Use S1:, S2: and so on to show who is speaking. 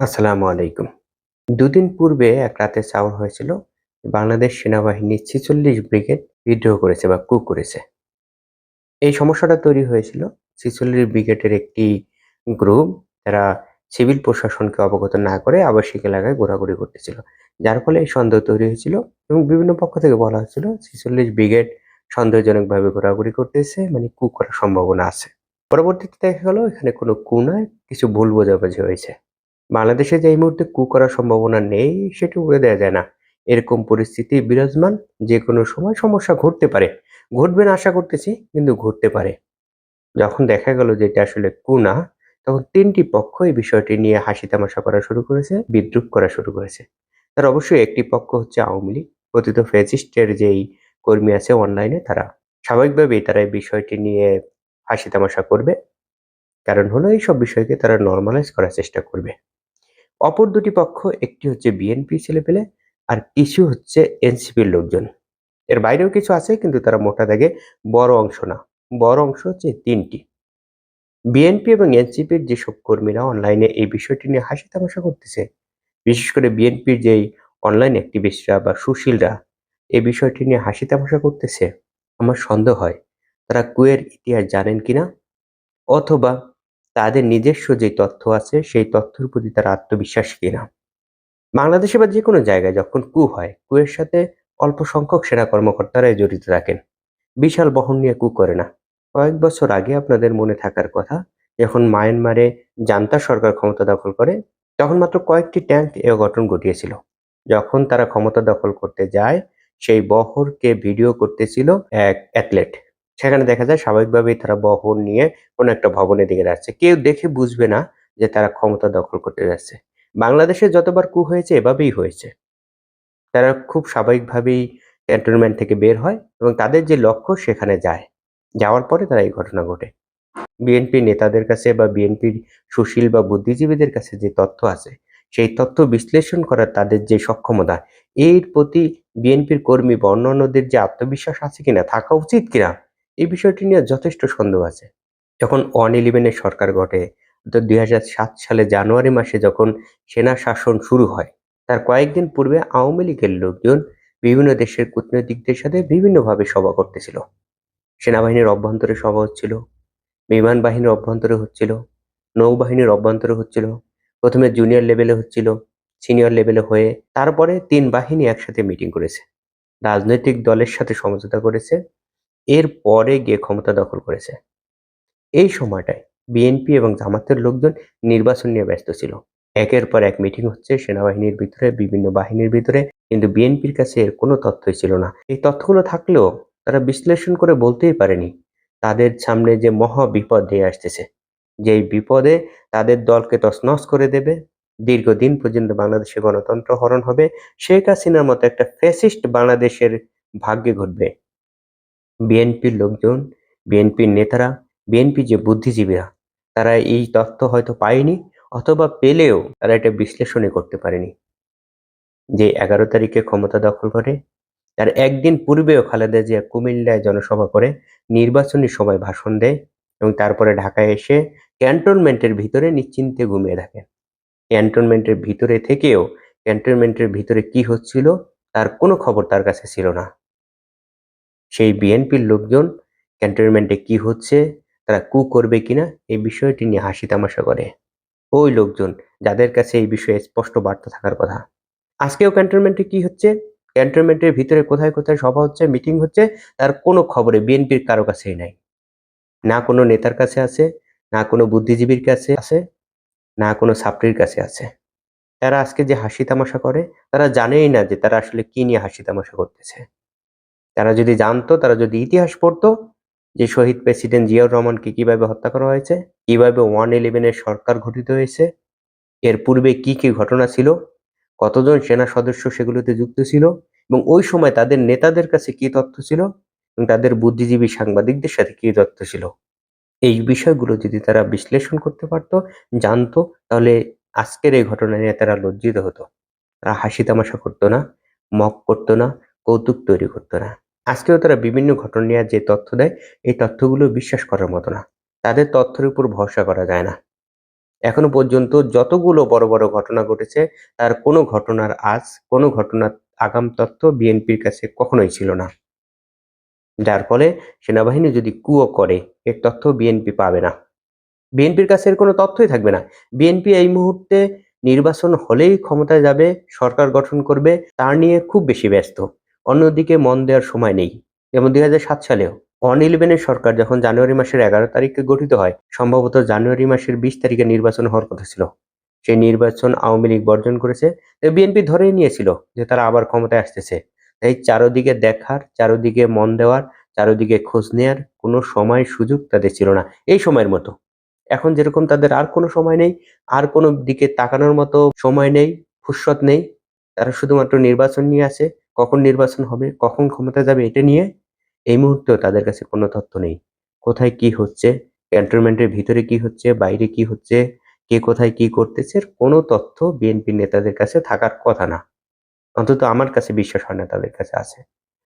S1: আসসালামু আলাইকুম। দুদিন পূর্বে এক রাতে চাওয়া হয়েছিল, বাংলাদেশ সেনাবাহিনী ছিচল্লিশ ব্রিগেড বিদ্রোহ করেছে বা কু করেছে। এই সমস্যাটা তৈরি হয়েছিল। ছিচল্লিশ ব্রিগেডের একটি গ্রুপ যারা সিভিল প্রশাসনকে অবগত না করে আবাসিক এলাকায় ঘোরাঘুরি করতেছিল। যার ফলে এই সন্দেহ তৈরি হয়েছিল এবং বিভিন্ন পক্ষ থেকে বলা হয়েছিল, ছিচল্লিশ ব্রিগেড সন্দেহজনকভাবে ঘোরাঘুরি করতেছে মানে কু করার সম্ভাবনা আছে। পরবর্তীতে দেখা গেল, এখানে কোনো কু নয়, কিছু ভুল বোঝাবুঝি হয়েছে। বাংলাদেশে যে এই মুহূর্তে কু করার সম্ভাবনা নেই, সেটা উড়ে দেওয়া যায় না। এরকম পরিস্থিতি বিরাজমান যে কোনো সময় সমস্যা ঘটতে পারে। ঘটবে না, আশা করতেছি, কিন্তু ঘটতে পারে। যখন দেখা গেল যে এটা আসলে কু না, তখন তিনটি পক্ষ এই বিষয়টি নিয়ে হাসি তামাশা করা শুরু করেছে, বিদ্রুপ করা শুরু করেছে। তার অবশ্যই একটি পক্ষ হচ্ছে আওয়ামী লীগ। কথিত ফেসিস্টের যেই কর্মী আছে অনলাইনে, তারা স্বাভাবিকভাবেই তারা এই বিষয়টি নিয়ে হাসি তামাশা করবে। কারণ হলো এইসব বিষয়কে তারা নর্মালাইজ করার চেষ্টা করবে। অপর দুটি পক্ষ, একটি হচ্ছে বিএনপি ছেলেপেলে আর কিছু হচ্ছে এনসিপির লোকজন। এর বাইরেও কিছু আছে, কিন্তু তারা মোটা দাগে বড় অংশ না। বড় অংশ হচ্ছে তিনটি। বিএনপি এবং এনসিপির যেসব কর্মীরা অনলাইনে এই বিষয়টি নিয়ে হাসি তামাশা করতেছে, বিশেষ করে বিএনপির যেই অনলাইন অ্যাক্টিভিস্টরা বা সুশীলরা এই বিষয়টি নিয়ে হাসি তামাশা করতেছে। আমার সন্দেহ হয়, তারা কুয়ের ইতিহাস জানেন কিনা? অথবা তাদের নিজস্ব যে তথ্য আছে, সেই তথ্যের প্রতি তারা আত্মবিশ্বাস কিনা? বাংলাদেশে বা যে কোনো জায়গায় যখন কু হয়, কুয়ের সাথে অল্প সংখ্যক সেনা কর্মকর্তারাই জড়িত থাকেন। বিশাল বহন নিয়ে কু করে না। কয়েক বছর আগে আপনাদের মনে থাকার কথা, যখন মায়ানমারে জান্তা সরকার ক্ষমতা দখল করে, তখন মাত্র কয়েকটি ট্যাঙ্ক এ অঘটন ঘটিয়েছিল। যখন তারা ক্ষমতা দখল করতে যায়, সেই বহরকে ভিডিও করতেছিল এক অ্যাথলেট। সেখানে দেখা যায় স্বাভাবিকভাবেই তারা বহন নিয়ে কোনো একটা ভবনের দিকে যাচ্ছে। কেউ দেখে বুঝবে না যে তারা ক্ষমতা দখল করতে যাচ্ছে। বাংলাদেশে যতবার কু হয়েছে, এভাবেই হয়েছে। তারা খুব স্বাভাবিকভাবেই ক্যান্টনমেন্ট থেকে বের হয় এবং তাদের যে লক্ষ্য সেখানে যায়। যাওয়ার পরে তারা এই ঘটনা ঘটে। বিএনপি নেতাদের কাছে বা বিএনপির সুশীল বা বুদ্ধিজীবীদের কাছে যে তথ্য আছে, সেই তথ্য বিশ্লেষণ করার তাদের যে সক্ষমতা, এর প্রতি বিএনপির কর্মী বা অন্যান্যদের যে আত্মবিশ্বাস আছে কিনা, থাকা উচিত কিনা এই বিষয়টি নিয়ে যথেষ্ট সন্দেহ আছে। যখন ওয়ান ইলেভেনের সরকার ঘটে তো দুই সালে জানুয়ারি মাসে যখন সেনা শাসন শুরু হয়, তার কয়েকদিন পূর্বে আওয়ামী লীগের লোকজন বিভিন্ন দেশের কূটনৈতিকদের সাথে বিভিন্নভাবে সভা করতেছিল। সেনাবাহিনীর অভ্যন্তরে সভা হচ্ছিল, বিমান বাহিনীর অভ্যন্তরে হচ্ছিল, নৌবাহিনীর অভ্যন্তরে হচ্ছিল, প্রথমে জুনিয়র লেভেলে হচ্ছিল, সিনিয়র লেভেলে হয়ে তারপরে তিন বাহিনী একসাথে মিটিং করেছে। রাজনৈতিক দলের সাথে সমঝোতা করেছে এর পরে গিয়ে ক্ষমতা দখল করেছে। এই সময়টায় বিএনপি এবং জামাতের লোকজন নির্বাচন নিয়ে ব্যস্ত ছিল। একের পর এক মিটিং হচ্ছে সেনাবাহিনীর ভিতরে, বিভিন্ন বাহিনীর ভিতরে। কিন্তু বিএনপির কাছে এর কোনো তথ্যই ছিল না। এই তথ্যগুলো থাকলেও তারা বিশ্লেষণ করে বলতেই পারেনি। তাদের সামনে যে মহা বিপদ নিয়ে আসতেছে, যেই বিপদে তাদের দলকে তছনছ করে দেবে, দীর্ঘদিন পর্যন্ত বাংলাদেশে গণতন্ত্র হরণ হবে, শেখ হাসিনার মতো একটা ফ্যাসিস্ট বাংলাদেশের ভাগ্যে ঘটবে। বিএনপির লোকজন, বিএনপির নেতারা, বিএনপি যে বুদ্ধিজীবীরা, তারা এই তথ্য হয়তো পায়নি অথবা পেলেও তারা এটা বিশ্লেষণই করতে পারেনি। যে এগারো তারিখে ক্ষমতা দখল করে তার একদিন পূর্বেও খালেদা জিয়া কুমিল্লায় জনসভা করে নির্বাচনী সময় ভাষণ দেয় এবং তারপরে ঢাকায় এসে ক্যান্টনমেন্টের ভিতরে নিশ্চিন্তে ঘুমিয়ে থাকে। ক্যান্টনমেন্টের ভিতরে থেকেও, ক্যান্টনমেন্টের ভিতরে কি হচ্ছিল, তার কোনো খবর তার কাছে ছিল না। সেই বিএনপির লোকজন ক্যান্টনমেন্টে কি হচ্ছে, তারা কু করবে কিনা, এই বিষয়টি নিয়ে হাসি তামাশা করে। ওই লোকজন, যাদের কাছে এই বিষয়ে স্পষ্ট বার্তা থাকার কথা। আজকেও ক্যান্টনমেন্টে কি হচ্ছে? ক্যান্টনমেন্টের ভিতরে কোথায় কোথায় সভা হচ্ছে মিটিং হচ্ছে, তার কোনো খবরে বিএনপির কারও কাছেই নাই। না কোনো নেতার কাছে আছে, না কোনো বুদ্ধিজীবীর কাছে আছে, না কোনো ছাত্রীর কাছে আছে। তারা আজকে যে হাসি তামাশা করে, তারা জানেই না যে তারা আসলে কি নিয়ে হাসি তামাশা করতেছে। তারা যদি জানতো, তারা যদি ইতিহাস পড়তো যে শহীদ প্রেসিডেন্ট জিয়াউর রহমানকে কীভাবে হত্যা করা হয়েছে, কীভাবে ওয়ান ইলেভেনের সরকার গঠিত হয়েছে, এর পূর্বে কি কি ঘটনা ছিল, কতজন সেনা সদস্য সেগুলোতে যুক্ত ছিল এবং ওই সময় তাদের নেতাদের কাছে কি তথ্য ছিল এবং তাদের বুদ্ধিজীবী সাংবাদিকদের সাথে কি তথ্য ছিল? এই বিষয়গুলো যদি তারা বিশ্লেষণ করতে পারত, জানতো, তাহলে আজকের এই ঘটনা নিয়ে তারা লজ্জিত হতো। তারা হাসি তামাশা করতো না, মক করতো না, কৌতুক তৈরি করতো না। আজকেও তারা বিভিন্ন ঘটনা নিয়ে যে তথ্য দেয়, এই তথ্যগুলো বিশ্বাস করার মতো না। তাদের তথ্যের উপর ভরসা করা যায় না। এখনও পর্যন্ত যতগুলো বড় বড় ঘটনা ঘটেছে, তার কোনো ঘটনার আজ, কোনো ঘটনার আগাম তথ্য বিএনপির কাছে কখনোই ছিল না। যার ফলে সেনাবাহিনী যদি কুয়ো করে, এর তথ্য বিএনপি পাবে না। বিএনপির কাছে এর কোনো তথ্যই থাকবে না। বিএনপি এই মুহূর্তে নির্বাচন হলেই ক্ষমতায় যাবে, সরকার গঠন করবে, তার নিয়ে খুব বেশি ব্যস্ত। অন্যদিকে মন দেওয়ার সময় নেই। যেমন দুই হাজার সাত সালেও ওয়ান ইলেভেনের সরকার যখন জানুয়ারি মাসের এগারো তারিখে গঠিত হয়, সম্ভবত জানুয়ারি মাসের বিশ তারিখে নির্বাচন হওয়ার কথা ছিল। সেই নির্বাচন আওয়ামী লীগ বর্জন করেছে। বিএনপি ধরেই নিয়েছিল যে তারা আবার ক্ষমতায় আসতেছে। তাই চারোদিকে দেখার, চারোদিকে মন দেওয়ার, চারোদিকে খোঁজ নেয়ার কোনো সময় সুযোগ তাদের ছিল না, এই সময়ের মতো। এখন যেরকম তাদের আর কোনো সময় নেই, আর কোনো দিকে তাকানোর মতো সময় নেই, ফুরসত নেই। তারা শুধুমাত্র নির্বাচন নিয়ে আছে। কখন নির্বাচন হবে, কখন ক্ষমতা যাবে এটা নিয়ে এই মুহূর্তেও তাদের কাছে কোনো তথ্য নেই। কোথায় কি হচ্ছে ক্যান্টনমেন্টের ভিতরে কি হচ্ছে, বাইরে কি হচ্ছে, কে কোথায় কি করতেছে কোনো তথ্য বিএনপি নেতাদের কাছে থাকার কথা না। অন্তত আমার কাছে বিশ্বাস হয় না তাদের কাছে আছে।